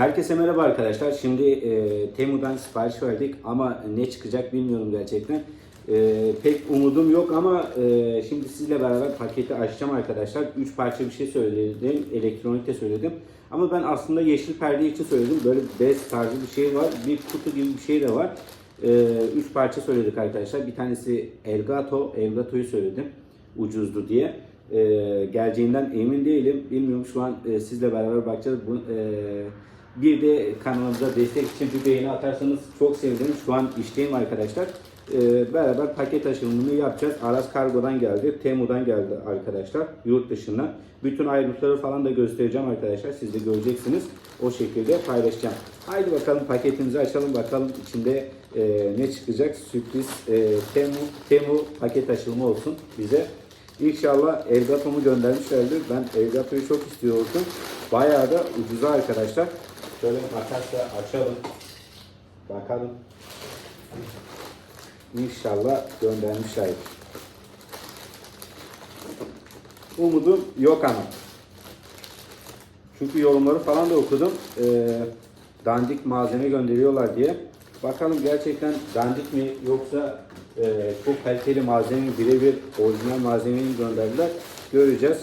Herkese merhaba arkadaşlar. Şimdi e, Temu'dan sipariş verdik ama ne çıkacak bilmiyorum gerçekten. E, pek umudum yok ama e, şimdi sizle beraber paketi açacağım arkadaşlar. 3 parça bir şey söyledim. Elektronik de söyledim. Ama ben aslında yeşil perde için söyledim. Böyle bez tarzı bir şey var. Bir kutu gibi bir şey de var. 3 parça söyledik arkadaşlar. Bir tanesi Elgato. Elgato'yu söyledim. Ucuzdu diye. E, geleceğinden emin değilim. Bilmiyorum şu an e, sizle beraber bakacağız. Bu, e, bir de kanalımıza destek için bir beğeni atarsanız çok sevinirim. Şu an işteyim arkadaşlar. Ee, beraber paket aşımını yapacağız. Aras Kargo'dan geldi. Temu'dan geldi arkadaşlar. Yurt dışından. Bütün ayrıntıları falan da göstereceğim arkadaşlar. Siz de göreceksiniz. O şekilde paylaşacağım. Haydi bakalım paketimizi açalım. Bakalım içinde e, ne çıkacak. Sürpriz e, Temu, Temu paket açılımı olsun bize. İnşallah Elgato'mu göndermişlerdir. Ben Elgato'yu çok istiyordum. Bayağı da ucuza arkadaşlar. Şöyle makasla açalım. Bakalım. İnşallah göndermişlerdir. Umudum yok ama. Çünkü yorumları falan da okudum. Ee, dandik malzeme gönderiyorlar diye. Bakalım gerçekten dandik mi yoksa e, çok kaliteli malzeme birebir orijinal malzemeyi gönderdiler göreceğiz.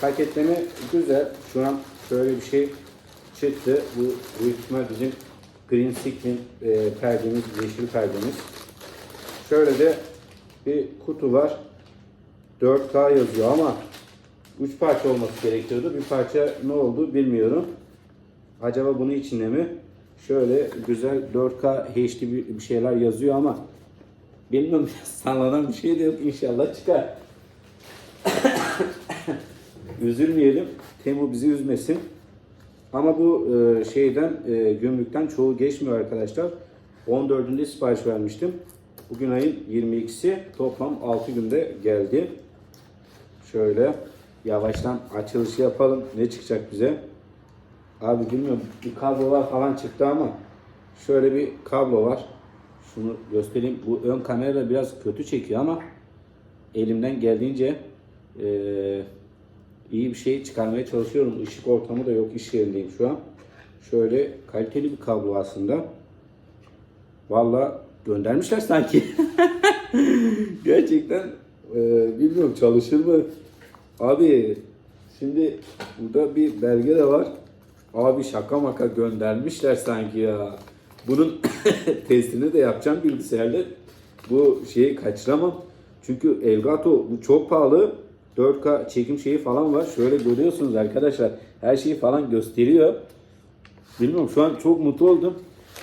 Paketleme güzel. Şu an şöyle bir şey çıktı. Bu büyük ihtimal bizim Green Screen e, perdemiz, yeşil perdemiz. Şöyle de bir kutu var. 4K yazıyor ama 3 parça olması gerekiyordu. Bir parça ne oldu bilmiyorum. Acaba bunun içinde mi? Şöyle güzel 4K HD bir şeyler yazıyor ama bilmiyorum sallanan bir şey de yok inşallah çıkar. Üzülmeyelim. Temu bizi üzmesin. Ama bu e, şeyden e, gümrükten çoğu geçmiyor arkadaşlar. 14'ünde sipariş vermiştim. Bugün ayın 22'si toplam 6 günde geldi. Şöyle yavaştan açılışı yapalım. Ne çıkacak bize? Abi bilmiyorum bir kablolar falan çıktı ama şöyle bir kablo var. Şunu göstereyim. Bu ön kamera biraz kötü çekiyor ama elimden geldiğince eee iyi bir şey çıkarmaya çalışıyorum. Işık ortamı da yok. iş yerindeyim şu an. Şöyle kaliteli bir kablo aslında. Valla göndermişler sanki. Gerçekten e, bilmiyorum çalışır mı? Abi şimdi burada bir belge de var. Abi şaka maka göndermişler sanki ya. Bunun testini de yapacağım bilgisayarda. Bu şeyi kaçıramam. Çünkü Elgato bu çok pahalı. 4K çekim şeyi falan var. Şöyle görüyorsunuz arkadaşlar. Her şeyi falan gösteriyor. Bilmiyorum şu an çok mutlu oldum.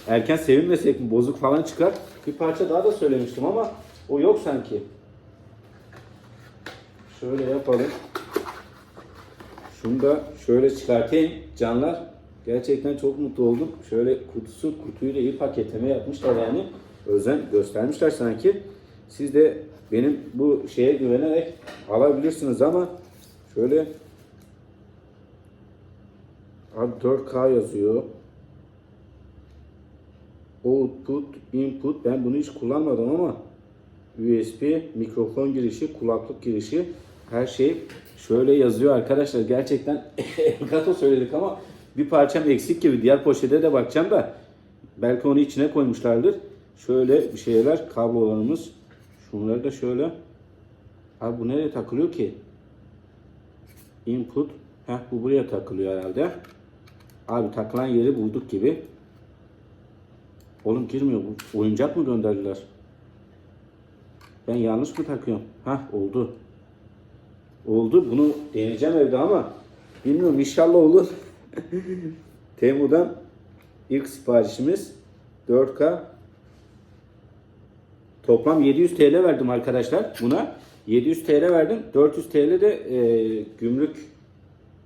Erken sevinmesek mi bozuk falan çıkar. Bir parça daha da söylemiştim ama o yok sanki. Şöyle yapalım. Şunu da şöyle çıkartayım canlar. Gerçekten çok mutlu oldum. Şöyle kutusu kutuyla iyi paketleme yapmışlar yani. Özen göstermişler sanki. Siz de benim bu şeye güvenerek alabilirsiniz ama şöyle Abi 4K yazıyor. Output, input. Ben bunu hiç kullanmadım ama USB, mikrofon girişi, kulaklık girişi her şey şöyle yazıyor arkadaşlar. Gerçekten Elgato söyledik ama bir parçam eksik gibi. Diğer poşete de bakacağım da belki onu içine koymuşlardır. Şöyle bir şeyler kablolarımız. Şunları da şöyle. Abi bu nereye takılıyor ki? Input. Heh bu buraya takılıyor herhalde. Abi takılan yeri bulduk gibi. Oğlum girmiyor bu. Oyuncak mı gönderdiler? Ben yanlış mı takıyorum? Hah oldu. Oldu. Bunu deneyeceğim evde ama bilmiyorum inşallah olur. Temu'dan ilk siparişimiz 4K Toplam 700 TL verdim arkadaşlar buna. 700 TL verdim. 400 TL de e, gümrük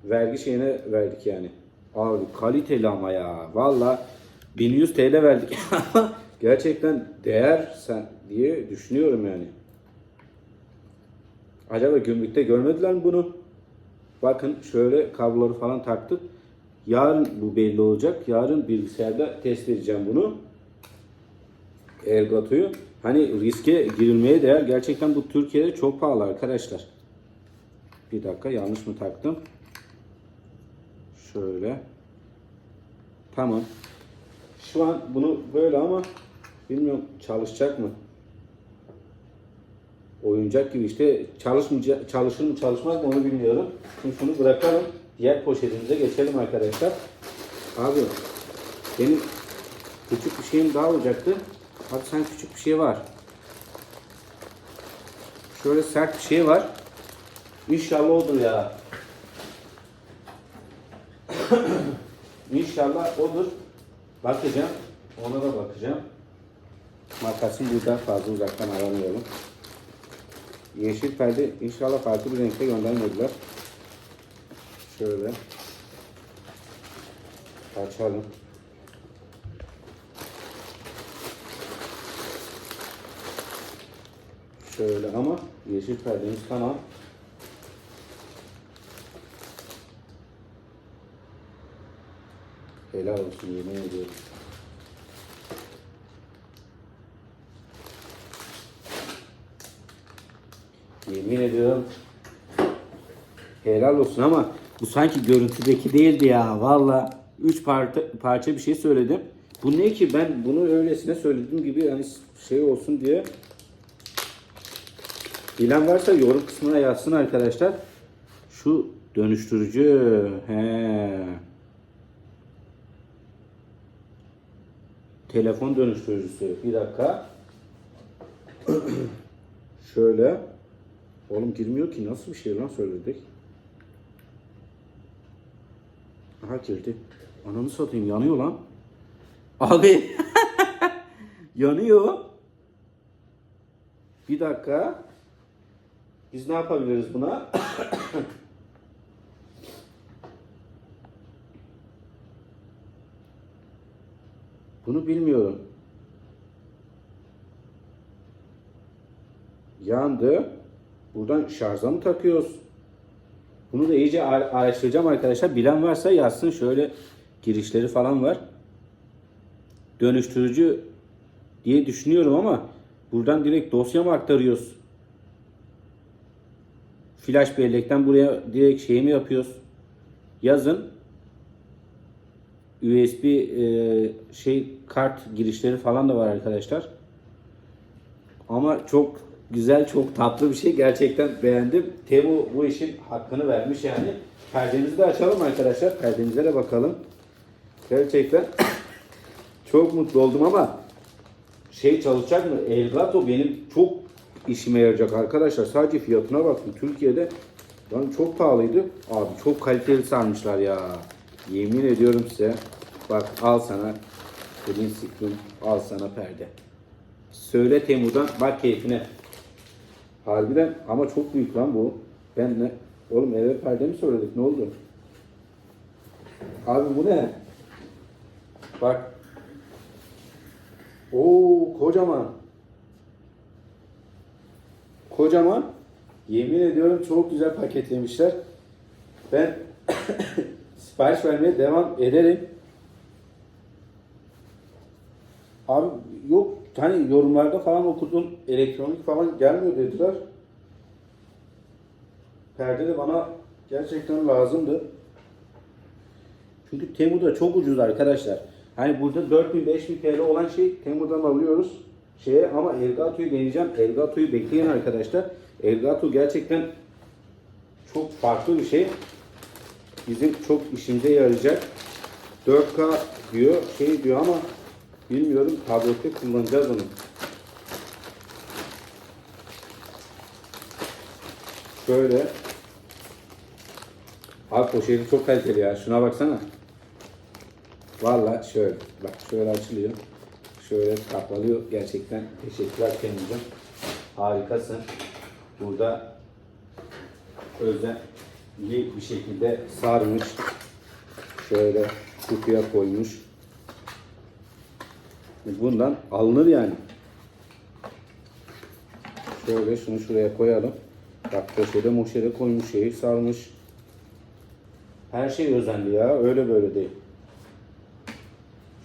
vergi şeyine verdik yani. Abi kaliteli ama ya. Valla 1100 TL verdik. Gerçekten değer sen diye düşünüyorum yani. Acaba gümrükte görmediler mi bunu? Bakın şöyle kabloları falan taktık. Yarın bu belli olacak. Yarın bilgisayarda test edeceğim bunu. Elgato'yu. Hani riske girilmeye değer. Gerçekten bu Türkiye'de çok pahalı arkadaşlar. Bir dakika yanlış mı taktım? Şöyle. Tamam. Şu an bunu böyle ama bilmiyorum çalışacak mı? Oyuncak gibi işte çalışmayacak, çalışır mı çalışmaz mı onu bilmiyorum. Şimdi şunu bırakalım. Diğer poşetimize geçelim arkadaşlar. Abi benim küçük bir şeyim daha olacaktı. Abi sen küçük bir şey var. Şöyle sert bir şey var. İnşallah odur ya. İnşallah odur. Bakacağım. Ona da bakacağım. Makasım burada fazla uzaktan aramıyorum. Yeşil perde inşallah farklı bir renkte göndermediler. Şöyle. Açalım. Şöyle ama yeşil perdemiz tamam. Helal olsun yemin ediyorum. Yemin ediyorum. Helal olsun ama bu sanki görüntüdeki değildi ya. Valla 3 parça, parça bir şey söyledim. Bu ne ki ben bunu öylesine söylediğim gibi yani şey olsun diye. Bilen varsa yorum kısmına yazsın arkadaşlar. Şu dönüştürücü. He. Telefon dönüştürücüsü. Bir dakika. Şöyle. Oğlum girmiyor ki. Nasıl bir şey lan söyledik? Aha girdi. Ananı satayım yanıyor lan. Abi. yanıyor. Bir dakika. Biz ne yapabiliriz buna? Bunu bilmiyorum. Yandı. Buradan şarja mı takıyoruz? Bunu da iyice ara- araştıracağım arkadaşlar. Bilen varsa yazsın. Şöyle girişleri falan var. Dönüştürücü diye düşünüyorum ama buradan direkt dosya mı aktarıyoruz? Flash bellekten buraya direkt şey mi yapıyoruz? Yazın. USB e, şey kart girişleri falan da var arkadaşlar. Ama çok güzel, çok tatlı bir şey. Gerçekten beğendim. Temu bu işin hakkını vermiş yani. Perdemizi de açalım arkadaşlar. Perdemize de bakalım. Gerçekten çok mutlu oldum ama şey çalışacak mı? Elgato benim çok işime yarayacak arkadaşlar. Sadece fiyatına baktım. Türkiye'de lan çok pahalıydı. Abi çok kaliteli sarmışlar ya. Yemin ediyorum size. Bak al sana Green Screen, al sana perde. Söyle Temu'dan bak keyfine. Harbiden ama çok büyük lan bu. Ben ne? Oğlum eve perde mi söyledik? Ne oldu? Abi bu ne? Bak. Oo kocaman. Kocaman. Yemin ediyorum çok güzel paketlemişler. Ben sipariş vermeye devam ederim. Abi yok hani yorumlarda falan okudum elektronik falan gelmiyor dediler. Perde de bana gerçekten lazımdı. Çünkü Temu'da çok ucuz arkadaşlar. Hani burada 4000-5000 TL olan şey Temu'dan alıyoruz. Şeye ama Elgato'yu deneyeceğim. Elgato'yu bekleyin arkadaşlar. Elgato gerçekten çok farklı bir şey. Bizim çok işimize yarayacak. 4K diyor, şey diyor ama bilmiyorum tablette kullanacağız onu. Şöyle. Abi poşeti çok kaliteli ya. Şuna baksana. Valla şöyle. Bak şöyle açılıyor. Şöyle kapalıyor. Gerçekten teşekkürler kendinize. Harikasın. Burada özenli bir şekilde sarmış. Şöyle kutuya koymuş. Bundan alınır yani. Şöyle şunu şuraya koyalım. Bak köşede moşede koymuş şeyi sarmış. Her şey özenli ya. Öyle böyle değil.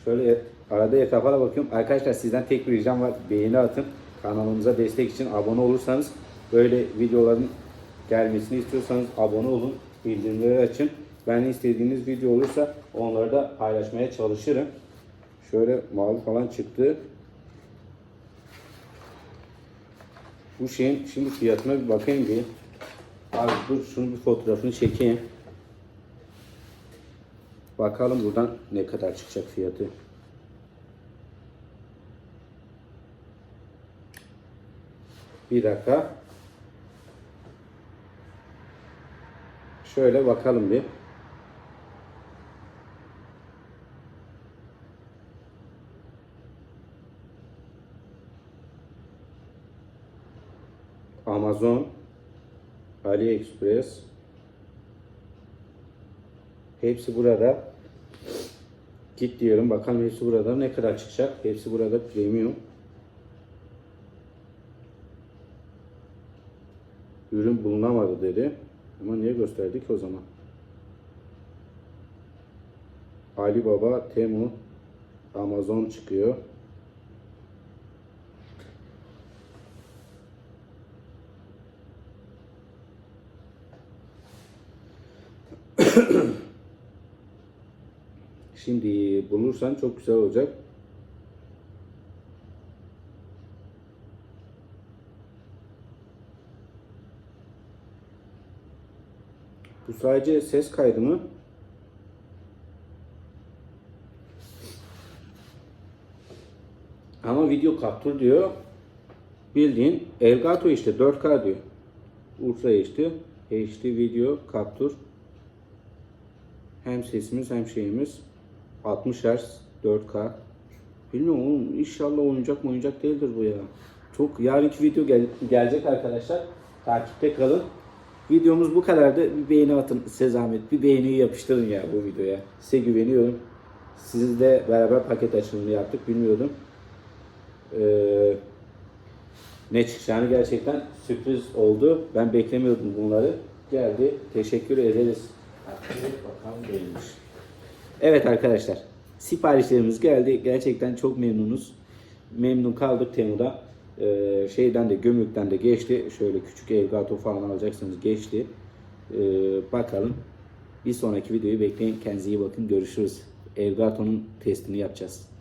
Şöyle arada etrafa da bakıyorum. Arkadaşlar sizden tek bir ricam var. Beğeni atın. Kanalımıza destek için abone olursanız böyle videoların gelmesini istiyorsanız abone olun. Bildirimleri açın. Ben istediğiniz video olursa onları da paylaşmaya çalışırım. Şöyle mavi falan çıktı. Bu şeyin şimdi fiyatına bir bakayım bir. Abi dur şunu bir fotoğrafını çekeyim. Bakalım buradan ne kadar çıkacak fiyatı. Bir dakika. Şöyle bakalım bir. Amazon, AliExpress. Hepsi burada. Git diyorum. Bakalım hepsi burada ne kadar çıkacak. Hepsi burada premium. Ürün bulunamadı dedi. Ama niye gösterdik o zaman? Alibaba, Temu, Amazon çıkıyor. Şimdi bulursan çok güzel olacak. Bu sadece ses kaydı mı? Ama video kaptur diyor. Bildiğin Elgato işte 4K diyor. Ultra HD, HD video kaptur. Hem sesimiz hem şeyimiz 60 Hz 4K. Bilmiyorum oğlum inşallah oyuncak mı oyuncak değildir bu ya. Çok yarınki video gel- gelecek arkadaşlar. Takipte kalın. Videomuz bu kadardı. Bir beğeni atın size zahmet. Bir beğeniyi yapıştırın ya bu videoya. Size güveniyorum. Sizle beraber paket açılımını yaptık. Bilmiyordum. Ee, ne çıkacağını gerçekten sürpriz oldu. Ben beklemiyordum bunları. Geldi. Teşekkür ederiz. Evet arkadaşlar. Siparişlerimiz geldi. Gerçekten çok memnunuz. Memnun kaldık Temu'da. Ee, şeyden de gömükten de geçti. Şöyle küçük Elgato falan alacaksınız geçti. Ee, bakalım. Bir sonraki videoyu bekleyin. Kendinize iyi bakın. Görüşürüz. Elgato'nun testini yapacağız.